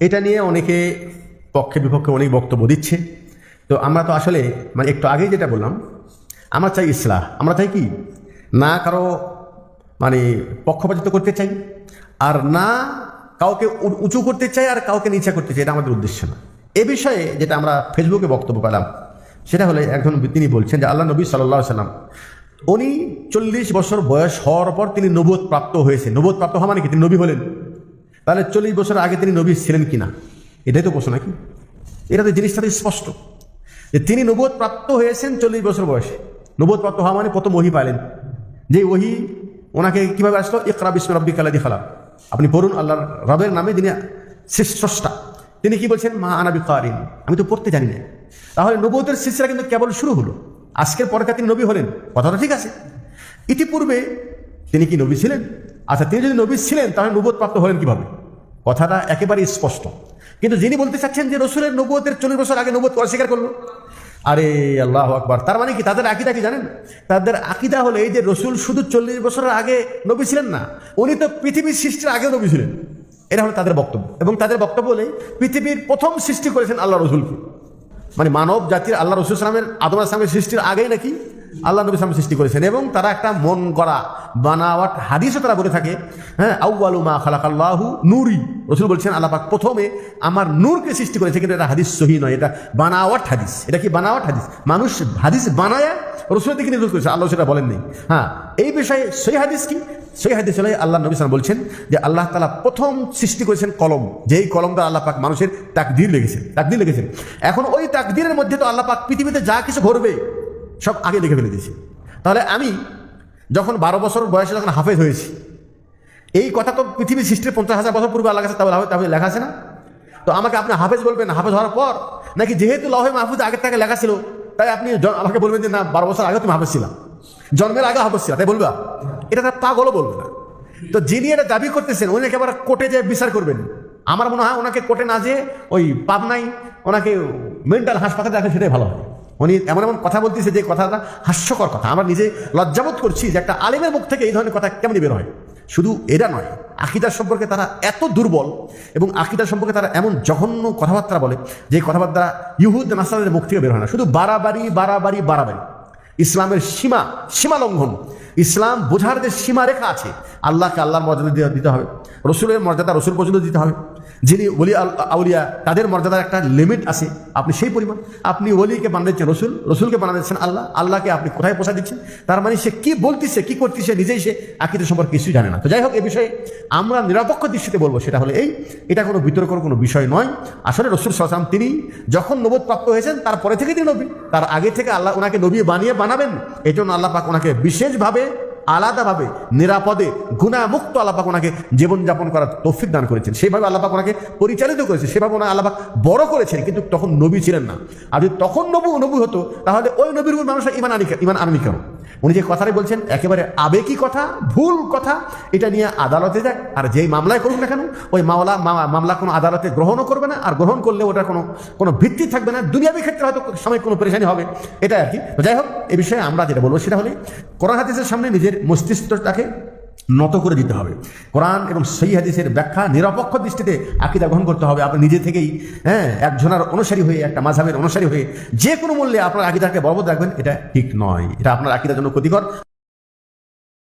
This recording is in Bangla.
এটা নিয়ে অনেকে পক্ষে বিপক্ষে অনেক বক্তব্য দিচ্ছে। তো আমরা তো আসলে মানে একটু আগেই যেটা বললাম, আমরা চাই ইসলাহ। আমরা চাই কি? না কারও মানে পক্ষপাতিত্ব করতে চাই, আর না কাউকে উঁচু করতে চাই আর কাউকে নিচে করতে চাই, এটা আমাদের উদ্দেশ্য না। এ বিষয়ে যেটা আমরা ফেসবুকে বক্তব্য পেলাম, সেটা হলে একজন তিনি বলছেন যে আল্লাহ নবী সাল্লাহ সাল্লাম, উনি চল্লিশ বছর বয়স হওয়ার পর তিনি নবোধ প্রাপ্ত হয়েছে। নবোধ প্রাপ্ত হওয়া মানে কি? তিনি নবী হলেন। তাহলে চল্লিশ বছর আগে তিনি নবী ছিলেন কিনা? এটাই তো প্রশ্ন, নাকি? এটা তো জিনিসটা স্পষ্ট। যে তিনি নবোধ প্রাপ্ত হয়েছেন চল্লিশ বছর বয়সে। নবোধ প্রাপ্ত হওয়া মানে প্রথম ওহি পাইলেন। যে ওহি ওনাকে কীভাবে আসলো? ইকরা বিস্ম রব্বি কালাদি খালা আপনি পড়ুন আল্লাহর রবের নামে, যিনি শেষ স্রষ্টা তিনি কি বলছেন? মা আনাবি কারিন আমি তো পড়তে জানি না। তাহলে নবতের শিষ্যরা কিন্তু কেবল শুরু হলো। আজকের পরে তিনি নবী হলেন? কথাটা ঠিক আছে। ইতিপূর্বে তিনি কি নবী ছিলেন? আচ্ছা তিনি যদি নবী ছিলেন, তাহলে নবুয়ত প্রাপ্ত হলেন কীভাবে? কথাটা একেবারেই স্পষ্ট। কিন্তু যিনি বলতে চাচ্ছেন যে রসুলের নবুয়তের চল্লিশ বছর আগে নবুয়ত অস্বীকার করল, আরে আল্লাহ আকবার। তার মানে কি? তাদের আকিদা কি জানেন? তাদের আকিদা হলো এই যে রসুল শুধু চল্লিশ বছরের আগে নবী ছিলেন না, উনি তো পৃথিবীর সৃষ্টির আগেও নবী ছিলেন। এটা হলো তাদের বক্তব্য। এবং তাদের বক্তব্য হলেই পৃথিবীর প্রথম সৃষ্টি করেছেন আল্লাহ রসুলকে। মানে মানব জাতির আল্লাহ রসুল সালামের আদম আসলামের সৃষ্টির আগেই নাকি আল্লাহ নবী সালাম সৃষ্টি করেছেন। এবং তারা একটা মন গড়া, বানাওয়াট হাদিসও তারা বলে থাকে হ্যাঁ আউ্বালু মা খালাকাল্লাহু নুরি। রসুল বলছেন, আল্লাহ পাক প্রথমে আমার নূরকে সৃষ্টি করেছে কিন্তু এটা হাদিস সহি নয়, এটা বানাওয়াট হাদিস। এটা কি বানাওয়াট হাদিস? মানুষ হাদিস বানায়, রসুলের দিকে নির্ভর করেছে, আল্লাহ সেটা বলেননি। হ্যাঁ এই বিষয়ে সেই হাদিস কি? সেই হাদিস আল্লাহ নবী সালাম বলছেন যে, আল্লাহ তালা প্রথম সৃষ্টি করেছেন কলম, যেই কলমটা আল্লাহ পাক মানুষের তাকদির লেগেছে তাকদির লেগেছেন এখন ওই তাকদিরের মধ্যে তো আল্লাহ পাক পৃথিবীতে যা কিছু ঘটবে, সব আগে লিখে ফেলে দিয়েছে। তাহলে আমি যখন বারো বছর বয়সে যখন হাফেজ হয়েছি এই কথা তো পৃথিবীর সৃষ্টির পঞ্চাশ হাজার বছর পূর্বে আল্লাহ কাছে তাহলে লেখা আছে না? তো আমাকে আপনি হাফেজ বলবেন হাফেজ হওয়ার পর নাকি যেহেতু লহে মাহফুজ আগের থেকে লেখা ছিল, তাই আপনি আমাকে বলবেন যে না, বারো বছর আগে তুমি হাফেজ ছিলাম জন্মের আগে হাফেজ ছিলাম তাই বলবা? এটা তার পাগলও বলবে না। তো যিনি এটা দাবি করতেছেন, উনি একেবারে কোর্টে যে বিচার করবেন। আমার মনে হয় ওনাকে কোর্টে না যে ওই পাবনাই ওনাকে মেন্টাল হাসপাতালে রাখে সেটাই ভালো হয়। উনি এমন এমন কথা বলতেছে যে কথাটা হাস্যকর কথা। আমরা নিজে লজ্জাবোধ করছি যে একটা আলিমের মুখ থেকে এই ধরনের কথা কেমন বের হয়। শুধু এরা নয়, আকিদার সম্পর্কে তারা এত দুর্বল এবং আকিদার সম্পর্কে তারা এমন জঘন্য কথাবার্তা বলে যে কথাবার্তা ইহুদ নাসারের মুখ থেকে বের হয় না। শুধু বাড়াবাড়ি বাড়াবাড়ি বাড়াবাড়ি। ইসলামের সীমা সীমা লঙ্ঘন। ইসলাম বোঝার যে সীমা রেখা আছে, আল্লাহকে আল্লাহর মর্যাদা দিতে হবে, রসুলের মর্যাদা রসুল পর্যন্ত দিতে হবে। যিনি ওলি আউলিয়া, তাদের মর্যাদার একটা লিমিট আছে। আপনি সেই পরিমাণ, আপনি ওলিকে বানাচ্ছেন রসুল, রসুলকে বানাচ্ছেন আল্লাহ, আল্লাহকে আপনি কোথায় পোষা দিচ্ছেন? তার মানে সে কী বলতেছে, কী করতেছে, নিজেই সে আকিদের সম্পর্কে কিছুই জানে না। তো যাই হোক, এ বিষয়ে আমরা নিরপেক্ষ দৃষ্টিতে বলব, সেটা হলে এই, এটা কোনো বিতর্কর কোনো বিষয় নয়। আসলে রসুল সালাম তিনি যখন নবোধ প্রাপ্ত হয়েছেন, তারপরে থেকে তিনি নবী। তার আগে থেকে আল্লাহ ওনাকে নবী বানিয়ে বানাবেন। এই জন্য আল্লাহ পাক ওনাকে বিশেষভাবে আলাদাভাবে, নিরাপদে গুণামুক্ত আল্লাপাক ওনাকে জীবনযাপন করার তৌফিক দান করেছেন। সেভাবে আল্লাপাক ওনাকে পরিচালিত করেছে সেভাবে ওনার আল্লাপাক বড় করেছেন। কিন্তু তখন নবী ছিলেন না। আর যদি তখন নবু নবু হতো, তাহলে ওই নবীর উপর মানুষের ইমান আনি ইমান আনবি কেন? উনি যে কথাটাই বলছেন, একেবারে আবেগী কথা, ভুল কথা, এটা নিয়ে আদালতে যাক আর যেই মামলায় করুক না কেন, ওই মামলা মামলা কোনো আদালতে গ্রহণও করবে না, আর গ্রহণ করলে ওটা কোনো কোনো ভিত্তি থাকবে না। দুনিয়াবী ক্ষেত্রে হয়তো সময় কোনো পরেশানি হবে এটা আর কি। যাই হোক, এ বিষয়ে আমরা যেটা বলব সেটা হলে করোনা হাদিসের সামনে নিজের মস্তিষ্কটাকে নত করে দিতে হবে। কোরআন এবং সেই হাদিসের ব্যাখ্যা নিরপেক্ষ দৃষ্টিতে আকিদা গ্রহণ করতে হবে। আপনি নিজে থেকেই হ্যাঁ একজনের অনুসারী হয়ে, একটা মাঝাবের অনুসারী হয়ে, যে কোনো মূল্যে আপনার আকিদাকে বলবৎ রাখবেন, এটা ঠিক নয়। এটা আপনার আকিদার জন্য ক্ষতিকর।